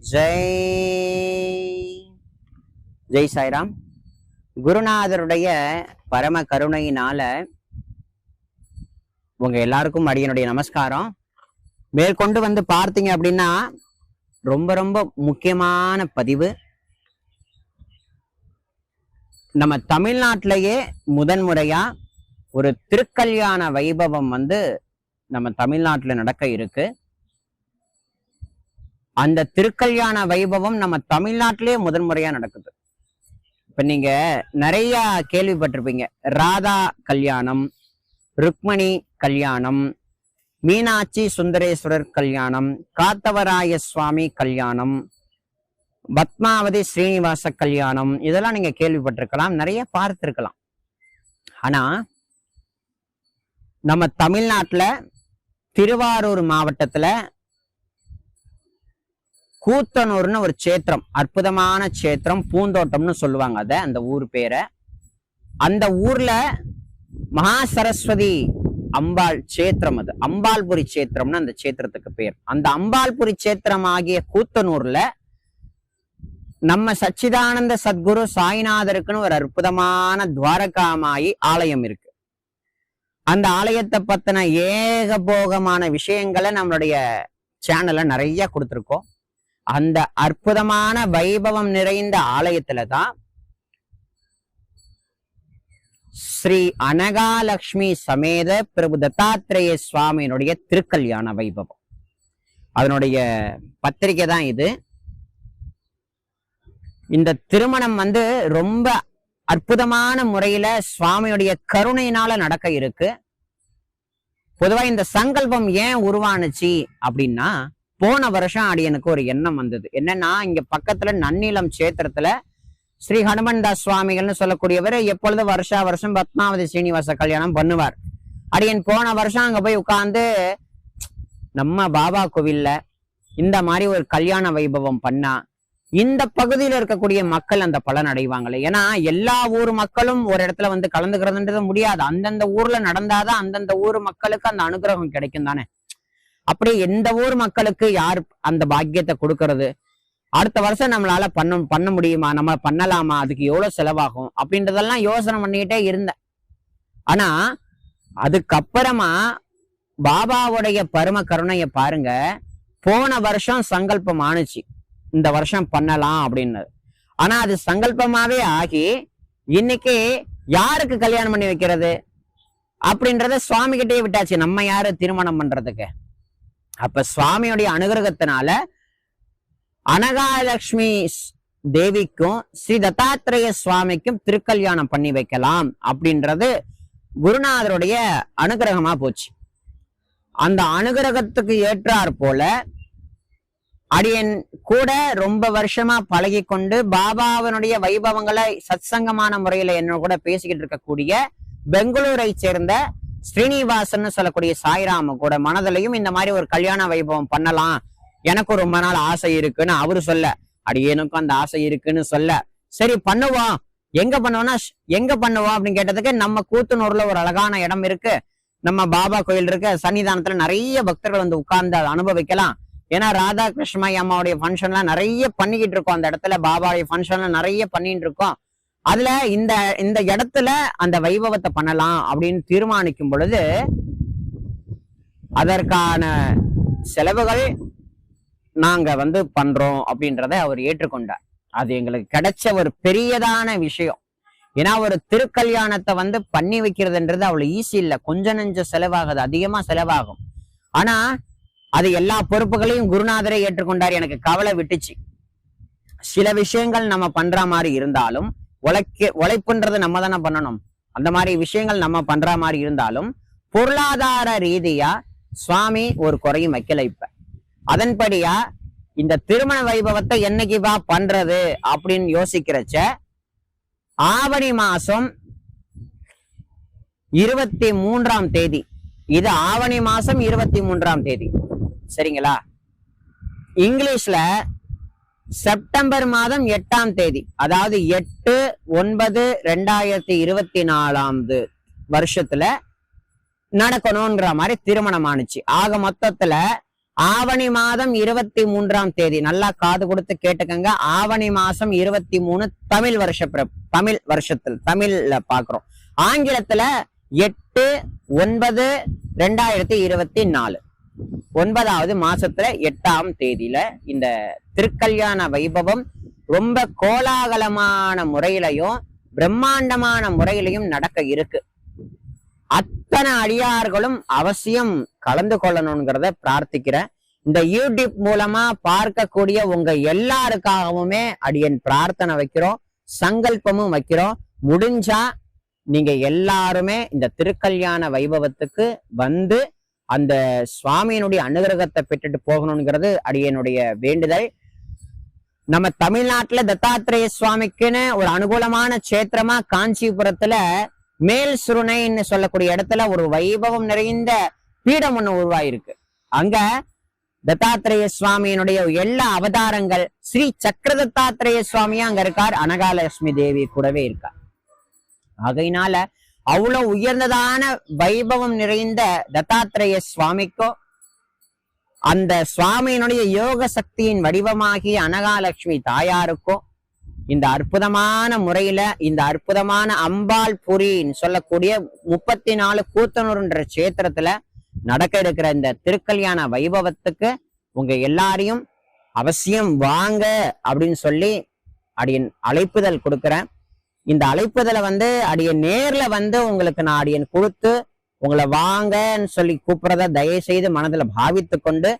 ஜெய். ஜெய் சாய்ராம். குருநாதருடைய பரம கருணையினால உங்க எல்லாருக்கும் அடியனுடைய நமஸ்காரம். மேற்கொண்டு வந்து பார்த்தீங்க அப்படின்னா ரொம்ப ரொம்ப முக்கியமான பதிவு. நம்ம தமிழ்நாட்டிலேயே முதன்முறையா ஒரு திருக்கல்யாண வைபவம் வந்து நம்ம தமிழ்நாட்டில் நடக்க இருக்கு. அந்த திருக்கல்யாண வைபவம் நம்ம தமிழ்நாட்டிலேயே முதன்முறையா நடக்குது. இப்ப நீங்க நிறைய கேள்விப்பட்டிருப்பீங்க. ராதா கல்யாணம் ருக்மணி கல்யாணம் மீனாட்சி சுந்தரேஸ்வரர் கல்யாணம் காத்தவராய சுவாமி கல்யாணம் பத்மாவதி ஸ்ரீனிவாச கல்யாணம் இதெல்லாம் நீங்க கேள்விப்பட்டிருக்கலாம். நிறைய பார்த்திருக்கலாம். ஆனா நம்ம தமிழ்நாட்டில் திருவாரூர் மாவட்டத்துல கூத்தனூர்னு ஒரு சேத்திரம் அற்புதமான சேத்திரம் பூந்தோட்டம்னு சொல்லுவாங்க அத அந்த ஊர் பேரை. அந்த ஊர்ல மகா சரஸ்வதி அம்பாள் சேத்திரம் அது. அம்பாள்புரி சேத்திரம்னு அந்த சேத்திரத்துக்கு பேர். அந்த அம்பாள்புரி சேத்திரம் ஆகிய கூத்தனூர்ல நம்ம சச்சிதானந்த சத்குரு சாய்நாதருக்குன்னு ஒரு அற்புதமான துவாரகாமாயி ஆலயம் இருக்கு. அந்த ஆலயத்தை பத்தின ஏகபோகமான விஷயங்களை நம்மளுடைய சேனல்ல நிறைய கொடுத்துருக்கோம். அந்த அற்புதமான வைபவம் நிறைந்த ஆலயத்துல தான் ஸ்ரீ அனகாலட்சுமி சமேத பிரபு தத்தாத்திரேய சுவாமியினுடைய திருக்கல்யாண வைபவம். அதனுடைய பத்திரிகை தான் இது. இந்த திருமணம் வந்து ரொம்ப அற்புதமான முறையில சுவாமியுடைய கருணையினால நடக்க இருக்கு. பொதுவா இந்த சங்கல்பம் ஏன் உருவானுச்சு அப்படின்னா போன வருஷம் அடியனுக்கு ஒரு எண்ணம் வந்தது. என்னன்னா இங்க பக்கத்துல நன்னிலம் சேத்திரத்துல ஸ்ரீ ஹனுமன் தாஸ் சுவாமிகள்னு சொல்லக்கூடியவர் எப்பொழுது வருஷா வருஷம் பத்மாவதி ஸ்ரீனிவாச கல்யாணம் பண்ணுவார். அடியன் போன வருஷம் அங்க போய் உட்கார்ந்து நம்ம பாபா கோவில்ல இந்த மாதிரி ஒரு கல்யாண வைபவம் பண்ணா இந்த பகுதியில இருக்கக்கூடிய மக்கள் அந்த பலன் அடைவாங்களே. ஏன்னா எல்லா ஊர் மக்களும் ஒரு இடத்துல வந்து கலந்துக்கிறதுன்றது முடியாது. அந்தந்த ஊர்ல நடந்தாதான் அந்தந்த ஊர் மக்களுக்கு அந்த அனுகிரகம் கிடைக்கும் தானே. அப்படி எந்த ஊர் மக்களுக்கு யார் அந்த பாக்கியத்தை கொடுக்கறது? அடுத்த வருஷம் நம்மளால பண்ண பண்ண முடியுமா? நம்ம பண்ணலாமா? அதுக்கு எவ்வளவு செலவாகும்? அப்படின்றதெல்லாம் யோசனை பண்ணிக்கிட்டே இருந்தேன். ஆனா அதுக்கப்புறமா பாபாவுடைய பரும கருணைய பாருங்க. போன வருஷம் சங்கல்பம் ஆணுச்சு. இந்த வருஷம் பண்ணலாம் அப்படின்னு. ஆனா அது சங்கல்பமாவே ஆகி இன்னைக்கு யாருக்கு கல்யாணம் பண்ணி வைக்கிறது? அப்படின்றத சுவாமி கிட்டே விட்டாச்சு. நம்ம யாரு திருமணம் பண்றதுக்கு? அப்ப சுவாமியுடைய அனுகிரகத்தினால அனகாலட்சுமி தேவிக்கும் ஸ்ரீ தத்தாத்திரேய சுவாமிக்கும் திருக்கல்யாணம் பண்ணி வைக்கலாம் அப்படின்றது குருநாதருடைய அனுகிரகமா போச்சு. அந்த அனுகிரகத்துக்கு ஏற்றாற் போல அடியன் கூட ரொம்ப வருஷமா பழகி கொண்டு பாபாவனுடைய வைபவங்களை சத்சங்கமான முறையில என்ன கூட பேசிக்கிட்டு இருக்கக்கூடிய பெங்களூரை சேர்ந்த ஸ்ரீனிவாசன் சொல்லக்கூடிய சாய்ராம கூட மனதிலையும் இந்த மாதிரி ஒரு கல்யாண வைபவம் பண்ணலாம். எனக்கும் ரொம்ப நாள் ஆசை இருக்குன்னு அவரு சொல்ல. அடியேனுக்கும் அந்த ஆசை இருக்குன்னு சொல்ல. சரி பண்ணுவோம் எங்க பண்ணுவோம்னா எங்க பண்ணுவோம் அப்படின்னு கேட்டதுக்கு நம்ம கூத்தனூர்ல ஒரு அழகான இடம் இருக்கு. நம்ம பாபா கோயில் இருக்கு. சன்னிதானத்துல நிறைய பக்தர்கள் வந்து உட்கார்ந்து அதை அனுபவிக்கலாம். ஏன்னா ராதா கிருஷ்ணமாயி அம்மாவுடைய ஃபங்க்ஷன்லாம் நிறைய பண்ணிக்கிட்டு இருக்கோம். அந்த இடத்துல பாபாவுடைய ஃபங்க்ஷன்லாம் நிறைய பண்ணிட்டு இருக்கோம். அதுல இந்த இந்த இடத்துல அந்த வைபவத்தை பண்ணலாம் அப்படின்னு தீர்மானிக்கும் பொழுது அதற்கான செலவுகள் நாங்க வந்து பண்றோம் அப்படின்றத அவர் ஏற்றுக்கொண்டார். அது எங்களுக்கு கிடைச்ச ஒரு பெரியதான விஷயம். ஏன்னா ஒரு திருக்கல்யாணத்தை வந்து பண்ணி வைக்கிறதுன்றது அவ்வளவு ஈஸி இல்லை. கொஞ்ச நெஞ்ச செலவாகுது அதிகமா செலவாகும். ஆனா அது எல்லா பொறுப்புகளையும் குருநாதரே ஏற்றுக்கொண்டார். எனக்கு கவலை விட்டுச்சு. சில விஷயங்கள் நம்ம பண்ற மாதிரி இருந்தாலும் உழைக்க உழைப்புன்றது நம்ம தானே பண்ணணும். அந்த மாதிரி விஷயங்கள் நம்ம பண்ற மாதிரி இருந்தாலும் பொருளாதார ரீதியா சுவாமி ஒரு குறையும் வைக்கல இப்ப. அதன்படியா இந்த திருமண வைபவத்தை என்னைக்குவா பண்றது அப்படின்னு யோசிக்கிறச்ச ஆவணி மாசம் இருபத்தி மூன்றாம் தேதி. இது ஆவணி மாசம் இருபத்தி மூன்றாம் தேதி. சரிங்களா? இங்கிலீஷ்ல செப்டம்பர் மாதம் எட்டாம் தேதி அதாவது எட்டு ஒன்பது ரெண்டாயிரத்தி இருபத்தி நாலாவது வருஷத்துல நடக்கணும்ன்ற மாதிரி திருமணம் ஆணுச்சு. ஆக மொத்தத்துல ஆவணி மாதம் இருபத்தி மூன்றாம் தேதி நல்லா காது கொடுத்து கேட்டுக்கங்க. ஆவணி மாசம் இருபத்தி மூணு தமிழ் வருஷ தமிழ் வருஷத்துல தமிழ்ல பாக்குறோம். ஆங்கிலத்துல எட்டு ஒன்பது ரெண்டாயிரத்தி இருபத்தி நாலு. ஒன்பதாவது மாசத்துல எட்டாம் தேதியில இந்த திருக்கல்யாண வைபவம் ரொம்ப கோலாகலமான முறையிலையும் பிரம்மாண்டமான முறையிலையும் நடக்க இருக்கு. அத்தனை அடியார்களும் அவசியம் கலந்து கொள்ளணுங்கிறத பிரார்த்திக்கிறேன். இந்த யூடியூப் மூலமா பார்க்கக்கூடிய உங்க எல்லாருக்காகவுமே அடியன் பிரார்த்தனை வைக்கிறோம் சங்கல்பமும் வைக்கிறோம். முடிஞ்சா நீங்க எல்லாருமே இந்த திருக்கல்யாண வைபவத்துக்கு வந்து அந்த சுவாமியினுடைய அனுகிரகத்தை பெற்றுட்டு போகணுங்கிறது அடியனுடைய வேண்டுதல். நம்ம தமிழ்நாட்டுல தத்தாத்திரேய சுவாமிக்குன்னு ஒரு அனுகூலமான சேத்திரமா காஞ்சிபுரத்துல மேல் சுருணைன்னு சொல்லக்கூடிய இடத்துல ஒரு வைபவம் நிறைந்த பீடம் ஒண்ணு உருவாயிருக்கு. அங்க தத்தாத்திரேய சுவாமியினுடைய எல்லா அவதாரங்கள் ஸ்ரீ சக்கர தத்தாத்திரேய சுவாமியா அங்க இருக்கார் அனகாலட்சுமி தேவி கூடவே இருக்கார். ஆகையினால அவ்வளவு உயர்ந்ததான வைபவம் நிறைந்த தத்தாத்திரேய சுவாமிக்கோ அந்த சுவாமியினுடைய யோக சக்தியின் வடிவமாகிய அனகாலட்சுமி தாயாருக்கோ இந்த அற்புதமான முறையில இந்த அற்புதமான அம்பாள் புரின்னு சொல்லக்கூடிய முப்பத்தி நாலு கூத்தனூர்ன்ற சேத்திரத்துல நடக்க இருக்கிற இந்த திருக்கல்யாண வைபவத்துக்கு உங்க எல்லாரையும் அவசியம் வாங்க அப்படின்னு சொல்லி அப்படின் அழைப்புதல் கொடுக்குறேன். இந்த அழைப்புதலை வந்து அடியன் நேர்ல வந்து உங்களுக்கு நான் அடியன் கொடுத்து உங்களை வாங்கன்னு சொல்லி கூப்பிடுறத தயவு செய்து மனதுல பாவித்து கொண்டு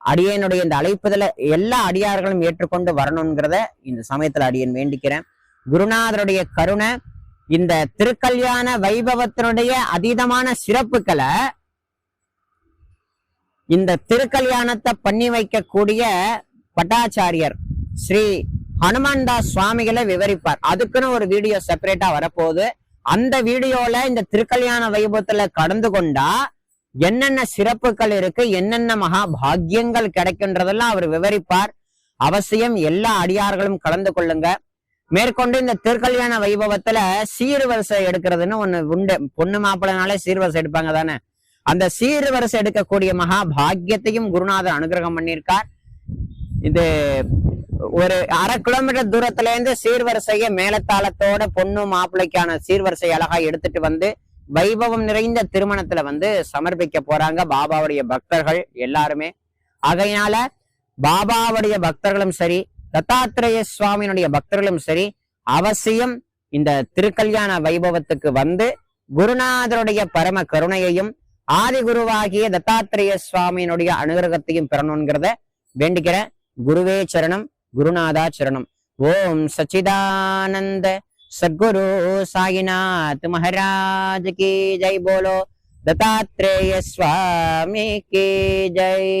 அடியனுடைய இந்த அழைப்புதலை எல்லா அடியார்களும் ஏற்றுக்கொண்டு வரணுங்கிறத இந்த சமயத்துல அடியன் வேண்டிக்கிறேன். குருநாதருடைய கருணை இந்த திருக்கல்யாண வைபவத்தினுடைய அதீதமான சிறப்புகளை இந்த திருக்கல்யாணத்தை பண்ணி வைக்கக்கூடிய பட்டாச்சாரியர் ஸ்ரீ ஹனுமான் தாஸ் சுவாமிகளை விவரிப்பார். அதுக்குன்னு ஒரு வீடியோ செப்பரேட்டா வரப்போகுது. அந்த வீடியோல இந்த திருக்கல்யாண வைபவத்துல கடந்து கொண்டா என்னென்ன சிறப்புகள் இருக்கு என்னென்ன மகா பாக்கியங்கள் கிடைக்கின்றதெல்லாம் அவர் விவரிப்பார். அவசியம் எல்லா அடியார்களும் கலந்து கொள்ளுங்க. மேற்கொண்டு இந்த திருக்கல்யாண வைபவத்துல சீர்வரிசை எடுக்கிறதுன்னு ஒண்ணு உண்டு. பொண்ணு மாப்பிள்ளைனாலே சீர்வரிசை எடுப்பாங்க தானே. அந்த சீர்வரிசை எடுக்கக்கூடிய மகா பாக்கியத்தையும் குருநாதர் அனுகிரகம் பண்ணியிருக்கார். இது ஒரு அரை கிலோமீட்டர் தூரத்துல இருந்து சீர்வரிசைய மேலத்தாளத்தோட பொண்ணு மாப்பிள்ளைக்கான சீர்வரிசை அழகா எடுத்துட்டு வந்து வைபவம் நிறைந்த திருமணத்துல வந்து சமர்ப்பிக்க போறாங்க பாபாவுடைய பக்தர்கள் எல்லாருமே. ஆகையினால பாபாவுடைய பக்தர்களும் சரி தத்தாத்திரேய சுவாமியினுடைய பக்தர்களும் சரி அவசியம் இந்த திருக்கல்யாண வைபவத்துக்கு வந்து குருநாதருடைய பரம கருணையையும் ஆதி குருவாகிய தத்தாத்திரேய சுவாமியினுடைய அனுகிரகத்தையும் பெறணுங்கிறத வேண்டிக்கிறேன். குருவே சரணம். குருநாதா சரணம் ஓம் சச்சிதானந்த சத்குரு சாயிநாத் மகாராஜ் கி ஜெய். போலோ தத்தாத்ரேய சுவாமி கி ஜெய்.